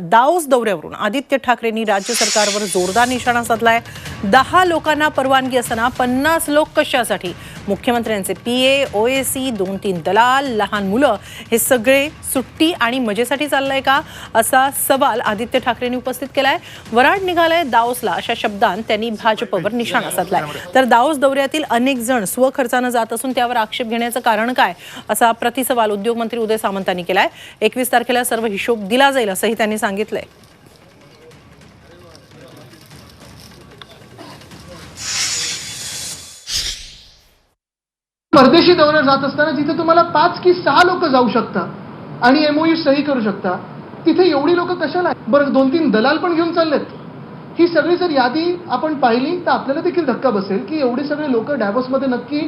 दाऊस दौऱ्यावरून आदित्य ठाकरेंनी राज्य सरकारवर जोरदार निशाणा साधलाय. दहा लोकांना परवानगी असताना पन्नास लोक कशासाठी? मुख्यमंत्र्यांचे P A O A C दोन तीन दलाल लहान मुलं हे सगळे सुट्टी आणि मजेसाठी चाललंय का? असा सवाल आदित्य ठाकरेंनी उपस्थित केलाय. वराड निघालाय दाओसला अशा शब्दांत त्यांनी भाजपवर निशाणा साधलाय. तर दाओस दौऱ्यातील अनेक जण स्वखर्चानं जात असून त्यावर आक्षेप घेण्याचं कारण काय? असा प्रतिसवाल उद्योगमंत्री उदय सामंतांनी केलाय. एकवीस तारखेला सर्व हिशोब दिला जाईल असंही त्यांनी सांगितलंय. परदेशी दौऱ्यावर जात असताना जिथे तुम्हाला पाच की सहा लोक जाऊ शकता आणि एमओयू सही करू शकता तिथे एवढी लोक कशाला बरं दोन तीन दलाल पण घेऊन चाललेत. ही सगळी जर यादी आपण पाहिली तर आपल्याला देखील धक्का बसेल की एवढे सगळे लोक मध्ये नक्की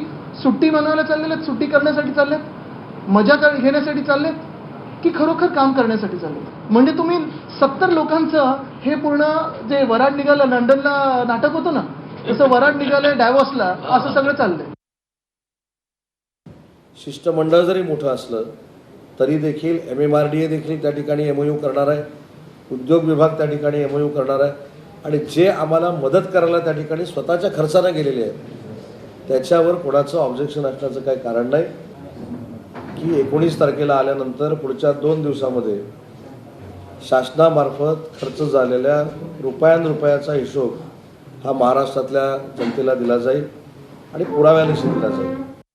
सुट्टी बनवायला चाललेले आहेत सुट्टी करण्यासाठी चाललेत मजा कर- घेण्यासाठी चाललेत की खरोखर काम करण्यासाठी चाललेत? म्हणजे तुम्ही सत्तर लोकांचं हे पूर्ण जे वराड निघालं लंडनला नाटक होतं ना तसं वराड निघालं डॅवॉसला असं सगळं चाललंय. शिष्टमंडळ जरी मोठं असलं तरी देखील M M R D A देखील त्या ठिकाणी एम यू करणार आहे. उद्योग विभाग त्या ठिकाणी एम यू करणार आहे. आणि जे आम्हाला मदत करायला त्या ठिकाणी स्वतःच्या खर्चानं गेलेले आहेत त्याच्यावर कोणाचं ऑब्जेक्शन असण्याचं काही कारण नाही. की एकोणीस तारखेला आल्यानंतर पुढच्या दोन दिवसामध्ये शासनामार्फत खर्च झालेल्या रुपयान रुपयाचा हिशोब हा महाराष्ट्रातल्या जनतेला दिला जाईल आणि पुराव्यानिशी दिला जाईल.